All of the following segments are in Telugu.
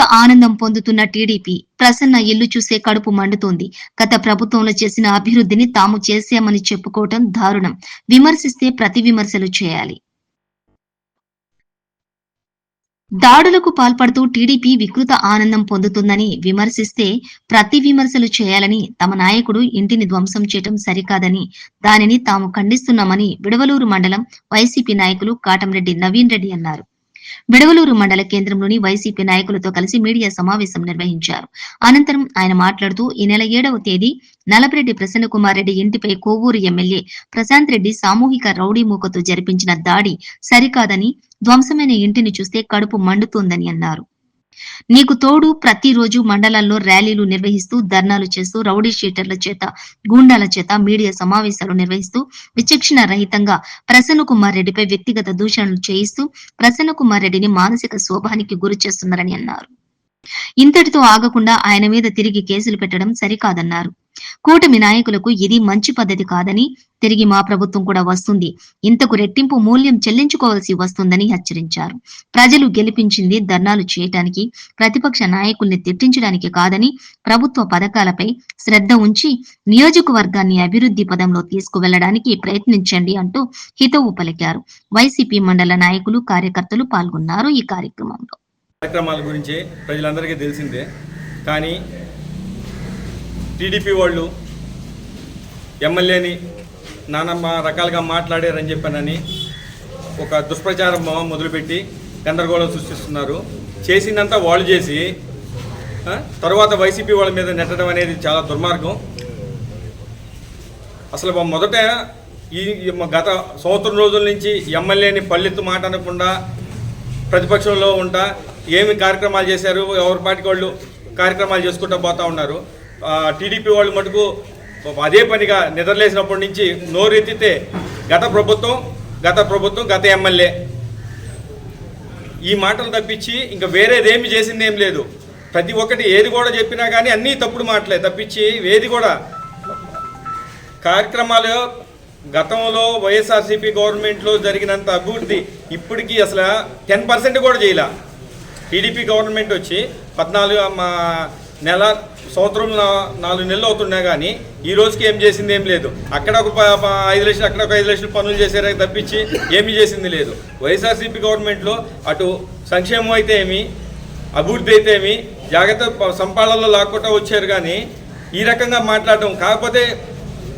ఆనందం పొందుతున్న టీడీపీ ప్రసన్న ఇల్లు చూసే కడుపు మండుతోంది. గత ప్రభుత్వంలో చేసిన అభివృద్ధిని తాము చేశామని చెప్పుకోవటం దారుణం. విమర్శిస్తే ప్రతి విమర్శలు చేయాలి. దాడులకు పాల్పడుతూ టీడీపీ వికృత ఆనందం పొందుతుందని విమర్శిస్తే ప్రతి విమర్శలు చేయాలని తమ నాయకుడు ఇంటిని ధ్వంసం చేయటం సరికాదని దానిని తాము ఖండిస్తున్నామని విడవలూరు మండలం వైసీపీ నాయకులు కాటంరెడ్డి నవీన్ రెడ్డి అన్నారు. బిడవలూరు మండల కేంద్రంలోని వైసీపీ నాయకులతో కలిసి మీడియా సమావేశం నిర్వహించారు. అనంతరం ఆయన మాట్లాడుతూ ఈ నెల ఏడవ తేదీ నలపరెడ్డి ప్రసన్న కుమార్ రెడ్డి ఇంటిపై కోవూరు ఎమ్మెల్యే ప్రశాంత్ రెడ్డి సామూహిక రౌడీ మూకతో జరిపించిన దాడి సరికాదని ధ్వంసమైన ఇంటిని చూస్తే కడుపు మండుతోందని అన్నారు. నీకు తోడు ప్రతిరోజు మండలాల్లో ర్యాలీలు నిర్వహిస్తూ ధర్నాలు చేస్తూ రౌడీ షీటర్ల చేత గూండాల చేత మీడియా సమావేశాలు నిర్వహిస్తూ విచక్షణ రహితంగా ప్రసన్న కుమార్ రెడ్డిపై వ్యక్తిగత దూషణలు చేయిస్తూ ప్రసన్న కుమార్ రెడ్డిని మానసిక శోభానికి గురి చేస్తున్నారని అన్నారు. ఇంతటితో ఆగకుండా ఆయన మీద తిరిగి కేసులు పెట్టడం సరికాదన్నారు. కూటమి నాయకులకు ఇది మంచి పద్ధతి కాదని తిరిగి మా ప్రభుత్వం కూడా వస్తుంది. ఇంతకు రెట్టింపు మూల్యం చెల్లించుకోవాల్సి వస్తుందని హెచ్చరించారు. ప్రజలు గెలిపించింది ధర్నాలు చేయటానికి ప్రతిపక్ష నాయకుల్ని తిట్టించడానికి కాదని ప్రభుత్వ పథకాలపై శ్రద్ధ ఉంచి నియోజకవర్గాన్ని అభివృద్ధి పదంలో తీసుకువెళ్ళడానికి ప్రయత్నించండి అంటూ హితవు పలికారు. వైసీపీ మండల నాయకులు కార్యకర్తలు పాల్గొన్నారు ఈ కార్యక్రమంలో. కార్యక్రమాల గురించి ప్రజలందరికీ తెలిసిందే. కానీ టీడీపీ వాళ్ళు ఎమ్మెల్యేని నానమ్మ రకాలుగా మాట్లాడారని చెప్పానని ఒక దుష్ప్రచారం మొదలుపెట్టి గందరగోళం సృష్టిస్తున్నారు. చేసిందంతా వాళ్ళు చేసి తర్వాత వైసీపీ వాళ్ళ మీద నెట్టడం అనేది చాలా దుర్మార్గం. అసలు మొదట ఈ గత సంవత్సరం రోజుల నుంచి ఎమ్మెల్యేని పల్లెత్తు మాట అనకుండా ప్రతిపక్షంలో ఉంటా ఏమి కార్యక్రమాలు చేశారు ఎవరి పాటికి వాళ్ళు కార్యక్రమాలు చేసుకుంటూ పోతా ఉన్నారు. టీడీపీ వాళ్ళు మటుకు అదే పనిగా నిద్రలేసినప్పటి నుంచి నోరెత్తితే గత ప్రభుత్వం గత ప్రభుత్వం గత ఎమ్మెల్యే. ఈ మాటలు తప్పించి ఇంకా వేరేదేమి చేసింది ఏం లేదు. ప్రతి ఒక్కటి ఏది కూడా చెప్పినా కానీ అన్నీ తప్పుడు మాటలే తప్పించి ఏది కూడా. కార్యక్రమాలు గతంలో వైఎస్ఆర్సీపీ గవర్నమెంట్లో జరిగినంత అభివృద్ధి ఇప్పటికీ అసలు టెన్ పర్సెంట్ కూడా చేయలే. టీడీపీ గవర్నమెంట్ వచ్చి పద్నాలుగు మా నెల సంవత్సరం నాలుగు నెలలు అవుతున్నా కానీ ఈ రోజుకి ఏం చేసింది ఏం లేదు. అక్కడ ఒక ప- ఐదు లక్షలు అక్కడ ఒక ఐదు లక్షలు పనులు చేశారని తప్పించి ఏమీ చేసింది లేదు. వైఎస్ఆర్సీపీ గవర్నమెంట్లో అటు సంక్షేమం అయితే ఏమి అభివృద్ధి అయితే ఏమి జాగ్రత్త ప- లాక్కుండా వచ్చారు కానీ ఈ రకంగా మాట్లాడడం కాకపోతే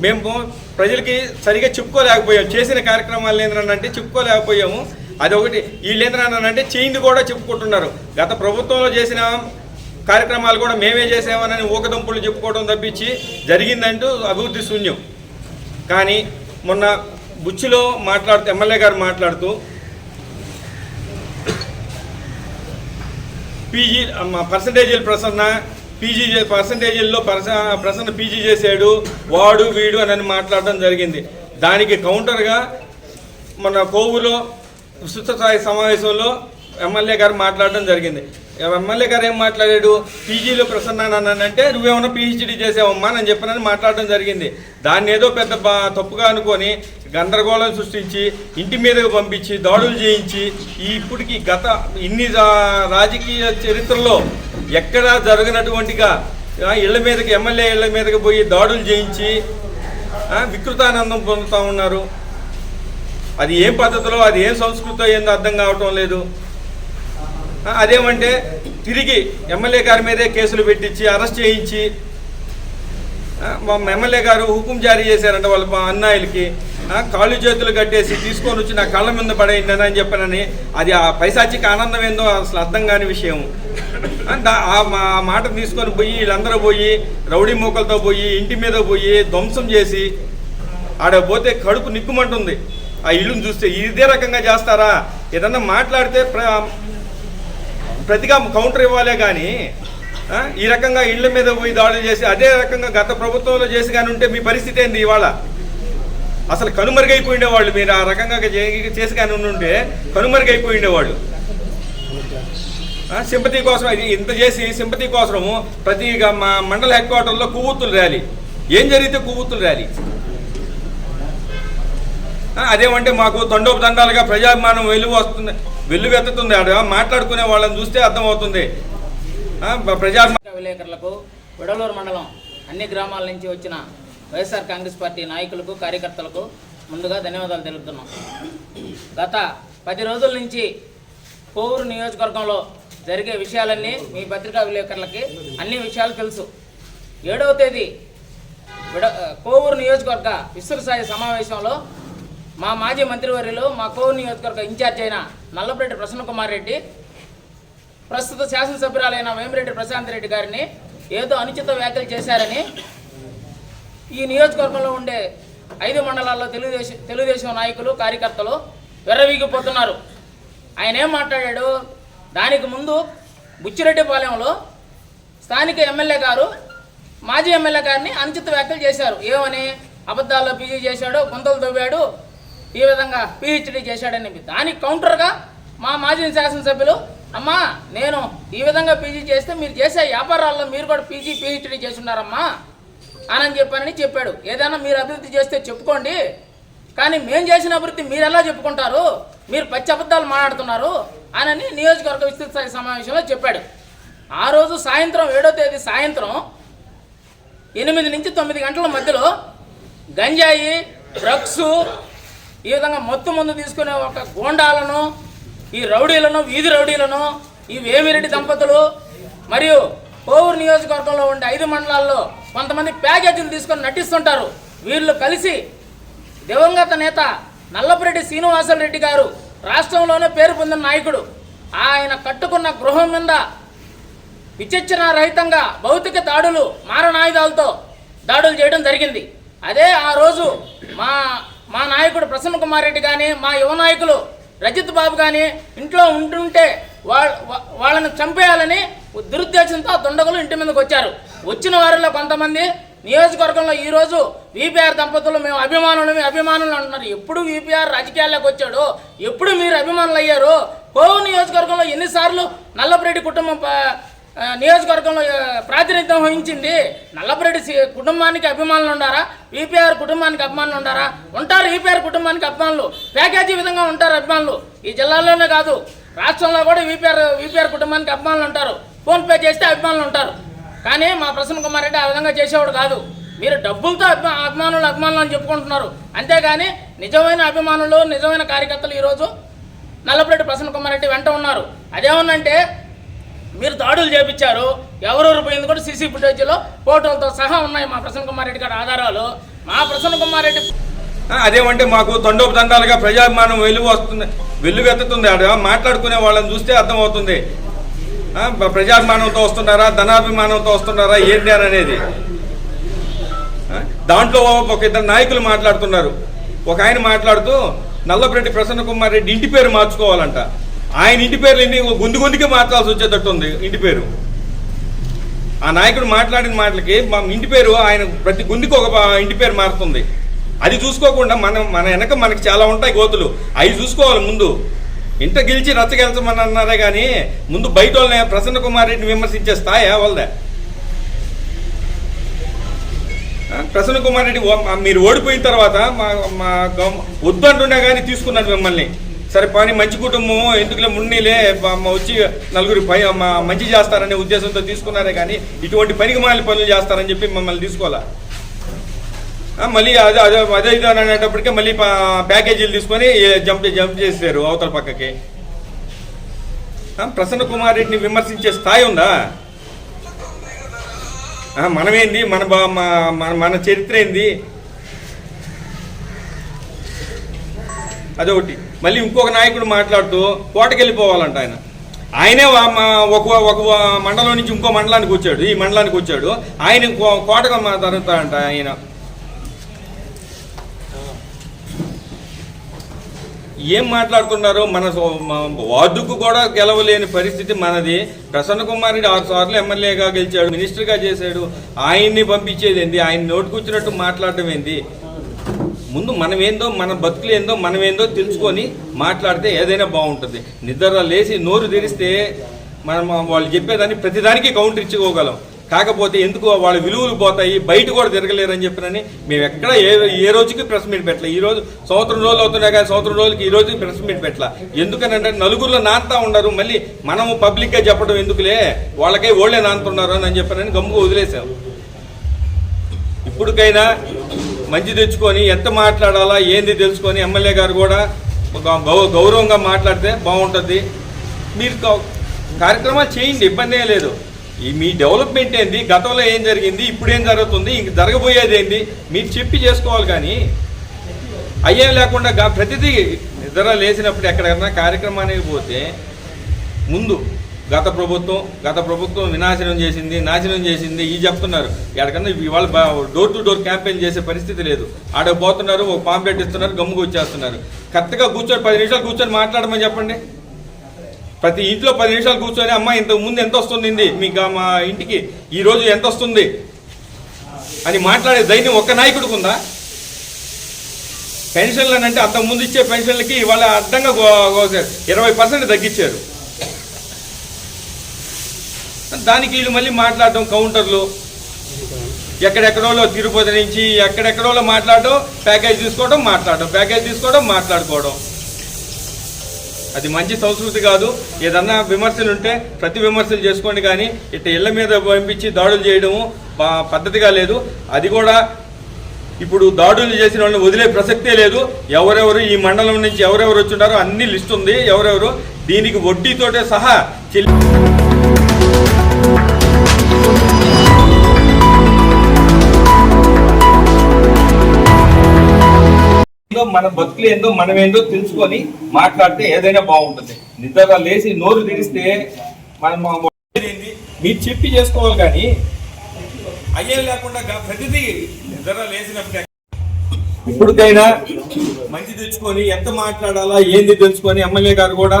మేము ప్రజలకి సరిగా చెప్పుకోలేకపోయాము చేసిన కార్యక్రమాలు ఏంటంటే చెప్పుకోలేకపోయాము. అదొకటి. వీళ్ళు ఏంటంటే చేయింది కూడా చెప్పుకుంటున్నారు. గత ప్రభుత్వంలో చేసిన కార్యక్రమాలు కూడా మేమే చేసామని ఊకదంపులు చెప్పుకోవడం తప్పించి జరిగిందంటూ అభివృద్ధి శూన్యం. కానీ మొన్న బుచ్చిలో మాట్లాడుతూ ఎమ్మెల్యే గారు మాట్లాడుతూ పీజీ పర్సంటేజీలు ప్రసన్న పీజీ పర్సంటేజీల్లో పర్స ప్రసన్న పీజీ చేశాడు వాడు వీడు అని మాట్లాడడం జరిగింది. దానికి కౌంటర్గా మన కోవులో విస్తృత స్థాయి సమావేశంలో ఎమ్మెల్యే గారు మాట్లాడడం జరిగింది. ఎమ్మెల్యే గారు ఏం మాట్లాడాడు? పీజీలో ప్రసన్నానంటే నువ్వేమన్నా పిహెచ్డి చేసావమ్మా అని చెప్పనని మాట్లాడడం జరిగింది. దాన్ని ఏదో పెద్ద తప్పుగా అనుకొని గందరగోళం సృష్టించి ఇంటి మీదకు పంపించి దాడులు చేయించి ఇప్పటికి గత ఇన్ని రా- రాజకీయ చరిత్రలో ఎక్కడా జరగనటువంటిగా ఇళ్ళ ఇళ్ళ మీదకి ఎమ్మెల్యే ఇళ్ళ మీదకి పోయి దాడులు చేయించి వికృతానందం పొందుతూ ఉన్నారు. అది ఏం పద్ధతిలో అది ఏం సంస్కృతో ఏందో అర్థం కావటం లేదు. అదేమంటే తిరిగి ఎమ్మెల్యే గారి మీదే కేసులు పెట్టించి అరెస్ట్ చేయించి మా ఎమ్మెల్యే గారు హుకుం జారీ చేశారంట వాళ్ళ మా అన్నాయిలకి. కాళ్ళు చేతులు కట్టేసి తీసుకొని వచ్చి నా కళ్ళ మీద పడేయండి అని చెప్పానని. అది ఆ పైశాచిక ఆనందం ఏందో అసలు అర్థం కాని విషయం. ఆ, ఆ మా- మాట తీసుకొని పోయి వీళ్ళందరూ పోయి రౌడీ మూకలతో పోయి ఇంటి మీద పోయి ధ్వంసం చేసి ఆడ పోతే కడుపు నిక్కుమంటుంది. ఆ ఇల్లుని చూస్తే ఇదే రకంగా చేస్తారా? ఏదన్నా మాట్లాడితే ప్ర ప్రతిగా కౌంటర్ ఇవ్వాలే కానీ ఈ రకంగా ఇళ్ళ మీద పోయి దాడులు చేసి అదే రకంగా గత ప్రభుత్వంలో చేసి కానీ ఉంటే మీ పరిస్థితి ఏంది ఇవాళ? అసలు కనుమరుగైపోయిండేవాళ్ళు మీరు ఆ రకంగా చేసి కానీ ఉంటే కనుమరుగైపోయిండేవాళ్ళు. సింపతి కోసం ఇది ఇంత చేసి సింపతి కోసము ప్రతి మా మండల హెడ్ క్వార్టర్లో కొవ్వొత్తులు ర్యాలీ. ఏం జరిగితే కొవ్వొత్తులు ర్యాలీ? అదేమంటే మాకు తండోపదండాలుగా ప్రజాభిమానం వెలువ వస్తుంది వెల్లువెత్తుతుంది ఆడ మాట్లాడుకునే వాళ్ళని చూస్తే అర్థమవుతుంది. ప్రజాభిమాన ప్రజా విలేకరులకు విడలూరు మండలం అన్ని గ్రామాల నుంచి వచ్చిన వైఎస్ఆర్ కాంగ్రెస్ పార్టీ నాయకులకు కార్యకర్తలకు ముందుగా ధన్యవాదాలు తెలుపుతున్నాం. గత పది రోజుల నుంచి కోవూరు నియోజకవర్గంలో జరిగే విషయాలన్నీ మీ పత్రికా విలేకరులకి అన్ని విషయాలు తెలుసు. ఏడవ తేదీ విడ కోవూరు నియోజకవర్గ విస్తృతస్థాయి సమావేశంలో మా మాజీ మంత్రివర్యులు మా కోవూరు నియోజకవర్గ ఇన్ఛార్జ్ అయిన నల్లపరెడ్డి ప్రసన్న కుమార్ రెడ్డి ప్రస్తుత శాసనసభ్యురాలైన వేమిరెడ్డి ప్రశాంత్ రెడ్డి గారిని ఏదో అనుచిత వ్యాఖ్యలు చేశారని ఈ నియోజకవర్గంలో ఉండే ఐదు మండలాల్లో తెలుగుదేశం తెలుగుదేశం నాయకులు కార్యకర్తలు వెర్రవీగిపోతున్నారు. ఆయన ఏం మాట్లాడాడు? దానికి ముందు బుచ్చిరెడ్డిపాలెంలో స్థానిక ఎమ్మెల్యే గారు మాజీ ఎమ్మెల్యే గారిని అనుచిత వ్యాఖ్యలు చేశారు. ఏమని? అబద్ధాల్లో పీజీ చేశాడు గుంతలు తవ్వాడు ఈ విధంగా పిహెచ్డి చేశాడని దానికి కౌంటర్గా మా మాజీ శాసనసభ్యులు అమ్మా నేను ఈ విధంగా పీజీ చేస్తే మీరు చేసే వ్యాపారాల్లో మీరు కూడా పీజీ పిహెచ్డి చేసి ఉన్నారమ్మా అని చెప్పానని చెప్పాడు. ఏదైనా మీరు అభివృద్ధి చేస్తే చెప్పుకోండి. కానీ మేము చేసిన అభివృద్ధి మీరు ఎలా చెప్పుకుంటారు? మీరు పచ్చి అబద్ధాలు మాట్లాడుతున్నారు అని నియోజకవర్గ విస్తృత స్థాయి సమావేశంలో చెప్పాడు. ఆ రోజు సాయంత్రం ఏడో తేదీ సాయంత్రం ఎనిమిది నుంచి తొమ్మిది గంటల మధ్యలో గంజాయి డ్రగ్స్ ఈ విధంగా మొత్తం ముందు తీసుకునే ఒక గోండాలను ఈ రౌడీలను వీధి రౌడీలను ఈ వేమిరెడ్డి దంపతులు మరియు కోవూరు నియోజకవర్గంలో ఉండే ఐదు మండలాల్లో కొంతమంది ప్యాకేజీలు తీసుకొని నటిస్తుంటారు. వీళ్ళు కలిసి దివంగత నేత నల్లపురెడ్డి శ్రీనివాసరెడ్డి గారు రాష్ట్రంలోనే పేరు పొందిన నాయకుడు. ఆయన కట్టుకున్న గృహం మీద విచక్షణ రహితంగా భౌతిక దాడులు మారణాయుధాలతో దాడులు చేయడం జరిగింది. అదే ఆ రోజు మా మా నాయకుడు ప్రసన్న కుమార్ రెడ్డి కానీ మా యువ నాయకులు రజిత్ బాబు కానీ ఇంట్లో ఉంటుంటే వాళ్ళ వాళ్ళని చంపేయాలని దురుద్దేశంతో దుండగులు ఇంటి మీదకి వచ్చారు. వచ్చిన వారిలో కొంతమంది నియోజకవర్గంలో ఈరోజు వీపీఆర్ దంపతులు మేము అభిమానులు అభిమానులు అంటున్నారు. ఎప్పుడు వీపీఆర్ రాజకీయాల్లోకి వచ్చాడు? ఎప్పుడు మీరు అభిమానులు అయ్యారు కోవు నియోజకవర్గంలో ఎన్నిసార్లు నల్లపురెడ్డి కుటుంబం నియోజకవర్గంలో ప్రాతినిధ్యం వహించింది నల్లపరెడ్డి కుటుంబానికి అభిమానులు ఉండారా? ఈపీఆర్ కుటుంబానికి అభిమానులు ఉండారా? ఉంటారు వీపీఆర్ కుటుంబానికి అభిమానులు. ప్యాకేజీ విధంగా ఉంటారు అభిమానులు. ఈ జిల్లాలోనే కాదు రాష్ట్రంలో కూడా వీపీఆర్ వీపీఆర్ కుటుంబానికి అభిమానులు ఉంటారు. ఫోన్పే చేస్తే అభిమానులు ఉంటారు. కానీ మా ప్రసన్న కుమార్ రెడ్డి ఆ విధంగా చేసేవాడు కాదు. మీరు డబ్బులతో అభిమా అభిమానులు అభిమానులు అని చెప్పుకుంటున్నారు. అంతేగాని నిజమైన అభిమానులు నిజమైన కార్యకర్తలు ఈరోజు నల్లపరెడ్డి ప్రసన్న కుమార్ రెడ్డి వెంట ఉన్నారు. అదేమన్నంటే మీరు దాడులు చేపించారు ఎవరెవరు పోయింది కూడా సీసీ ఫుటేజ్లో ఫోటోలతో సహా ఉన్నాయి మా ప్రసన్న కుమార్ రెడ్డి గారి ఆధారాలు. మా ప్రసన్న కుమార్ రెడ్డి అదేమంటే మాకు తండోపు ప్రజాభిమానం వెలుగు వస్తుంది వెల్లువెత్తుతుంది ఆడ. మాట్లాడుకునే వాళ్ళని చూస్తే అర్థమవుతుంది. ప్రజాభిమానంతో వస్తున్నారా ధనాభిమానంతో వస్తున్నారా ఏంటి అని అనేది. దాంట్లో ఒక ఇద్దరు నాయకులు మాట్లాడుతున్నారు. ఒక ఆయన మాట్లాడుతూ నల్లపరెడ్డి ప్రసన్న కుమార్ రెడ్డి ఇంటి పేరు మార్చుకోవాలంట. ఆయన ఇంటి పేర్లు ఎన్ని? గుంది గుందికి మార్చాల్సి వచ్చేటట్టు ఉంది ఇంటి పేరు. ఆ నాయకుడు మాట్లాడిన మాటలకి మా ఇంటి పేరు ఆయన ప్రతి గుందికి ఒక ఇంటి పేరు మారుతుంది. అది చూసుకోకుండా మనం మన వెనక మనకి చాలా ఉంటాయి గోతులు. అవి చూసుకోవాలి ముందు. ఇంట గెలిచి రచ్చగెలచమని అన్నారే కానీ ముందు బయట వాళ్ళని ప్రసన్న కుమార్ రెడ్డిని విమర్శించే స్థాయి వాళ్ళదే ప్రసన్న కుమార్ రెడ్డి ఓ- మీరు ఓడిపోయిన తర్వాత మా మా వద్దు అంటున్నా కానీ తీసుకున్నాను మిమ్మల్ని. సరే పని మంచి కుటుంబం ఎందుకులే మున్నీలే మా- వచ్చి నలుగురి పై మంచి చేస్తారనే ఉద్దేశంతో తీసుకున్నారే కానీ ఇటువంటి పనికి మాలి పనులు చేస్తారని చెప్పి మమ్మల్ని తీసుకోవాలా? మళ్ళీ అదే అదే అదే ఇది అనేటప్పటికే మళ్ళీ ప్యాకేజీలు తీసుకొని జంప్ జంప్ చేశారు అవతల పక్కకి. ప్రసన్న కుమార్ రెడ్డిని విమర్శించే స్థాయి ఉందా? మనమేంది? మన బా- మా- మన మన చరిత్ర ఏంది? అదొకటి. మళ్ళీ ఇంకొక నాయకుడు మాట్లాడుతూ కోటకెళ్ళిపోవాలంట ఆయన. ఆయనే ఒక ఒక మండలం నుంచి ఇంకో మండలానికి వచ్చాడు. ఈ మండలానికి వచ్చాడు. ఆయన కో- కోటకు మా తరుగుతాడంట ఆయన. ఏం మాట్లాడుతున్నారు మన సో- వార్డుకు కూడా గెలవలేని పరిస్థితి మనది. ప్రసన్న కుమార్ రెడ్డి ఆరు సార్లు ఎమ్మెల్యేగా గెలిచాడు మినిస్టర్గా చేశాడు. ఆయన్ని పంపించేది ఏంది? ఆయన నోటుకొచ్చినట్టు మాట్లాడటం ఏంది? ముందు మనం ఏందో మన బతుకులు ఏందో మనం ఏందో తెలుసుకొని మాట్లాడితే ఏదైనా బాగుంటుంది. నిద్ర లేచి నోరు తెరిస్తే మనం వాళ్ళు చెప్పేదాన్ని ప్రతిదానికి కౌంటర్ ఇచ్చుకోగలం. కాకపోతే ఎందుకు వాళ్ళ విలువలు పోతాయి బయట కూడా తిరగలేరని చెప్పినని మేము ఎక్కడ ఏ ఏ రోజుకి ప్రెస్ మీట్ పెట్టలే. ఈ రోజు సంవత్సరం రోజులు అవుతున్నాయి కానీ సంవత్సరం రోజులకి ఈ రోజుకి ప్రెస్ మీట్ పెట్టలే. ఎందుకనంటే నలుగురిలో నాంతా ఉండరు మళ్ళీ మనము పబ్లిక్గా చెప్పడం ఎందుకులే? వాళ్ళకే ఓళ్ళే నాంతున్నారు అని చెప్పినని గమ్ముగా వదిలేసాం ఇప్పటికైనా మంచి తెచ్చుకొని ఎంత మాట్లాడాలా ఏంది తెలుసుకొని ఎమ్మెల్యే గారు కూడా గౌ- గౌరవంగా మాట్లాడితే బాగుంటుంది. మీరు కార్యక్రమాలు చేయండి ఇబ్బంది ఏం లేదు. ఈ మీ డెవలప్మెంట్ ఏంది గతంలో ఏం జరిగింది ఇప్పుడు ఏం జరుగుతుంది ఇంక జరగబోయేది ఏంది మీరు చెప్పి చేసుకోవాలి కానీ అయ్యేం లేకుండా ప్రతిదీ నిద్ర లేచినప్పుడు ఎక్కడైనా కార్యక్రమానికి పోతే ముందు గత ప్రభుత్వం గత ప్రభుత్వం వినాశనం చేసింది నాశనం చేసింది ఈ చెప్తున్నారు. ఎక్కడికన్నా ఇవాళ డోర్ టు డోర్ క్యాంపెయిన్ చేసే పరిస్థితి లేదు. ఆడ పోతున్నారు ఒక పాంప్లెట్ ఇస్తున్నారు గమ్ముకు వచ్చేస్తున్నారు. కరెక్ట్గా కూర్చొని పది నిమిషాలు కూర్చొని మాట్లాడమని చెప్పండి. ప్రతి ఇంట్లో పది నిమిషాలు కూర్చొని అమ్మ ఇంతకు ముందు ఎంత వస్తుంది మీకు మా ఇంటికి ఈరోజు ఎంత వస్తుంది? అని మాట్లాడే ధైర్యం ఒక్క నాయకుడికి ఉందా? పెన్షన్లు అంటే అంతకుముందు ఇచ్చే పెన్షన్లకి ఇవాళ అడ్డంగా ఇరవై పర్సెంట్ తగ్గించారు. దానికి వీళ్ళు మళ్ళీ మాట్లాడడం కౌంటర్లు. ఎక్కడెక్కడోలో తిరుపతి నుంచి ఎక్కడెక్కడోలో మాట్లాడడం ప్యాకేజ్ తీసుకోవడం మాట్లాడడం ప్యాకేజ్ తీసుకోవడం మాట్లాడుకోవడం. అది మంచి సంస్కృతి కాదు. ఏదన్నా విమర్శలు ఉంటే ప్రతి విమర్శలు చేసుకోండి కానీ ఇట్ట ఇళ్ళ మీద పంపించి దాడులు చేయడము పద్ధతిగా లేదు. అది కూడా ఇప్పుడు దాడులు చేసిన వాళ్ళని వదిలే ప్రసక్తే లేదు. ఎవరెవరు ఈ మండలం నుంచి ఎవరెవరు వచ్చున్నారో అన్ని లిస్ట్ ఉంది. ఎవరెవరు దీనికి వడ్డీతోటే సహా చెల్లి ఏందో మన బతుకులు ఏందో మనం ఏందో తెలుసుకొని మాట్లాడితే ఏదైనా బాగుంటుంది. నిద్ర లేచి నోరు తెరిస్తే మనం మీరు చెప్పి చేసుకోవాలి కానీ అయ్యేం లేకుండా ప్రతిదీ నిద్ర లేచినప్పుడే. ఇప్పటికైనా మంచి తెచ్చుకొని ఎంత మాట్లాడాలా ఏంది తెలుసుకొని ఎమ్మెల్యే గారు కూడా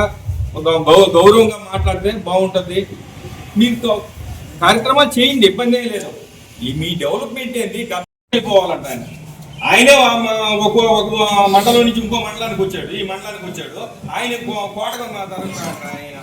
ఒక గౌ- గౌరవంగా మాట్లాడితే బాగుంటుంది. మీరు కార్యక్రమాలు చేయండి ఇబ్బంది ఏం లేదు. ఈ మీ డెవలప్మెంట్ ఏంది? గతం ఆయన ఆయనే ఒక ఒక మండలం నుంచి ఇంకో మండలానికి వచ్చాడు. ఈ మండలానికి వచ్చాడు. ఆయన కోటగా ఆయన.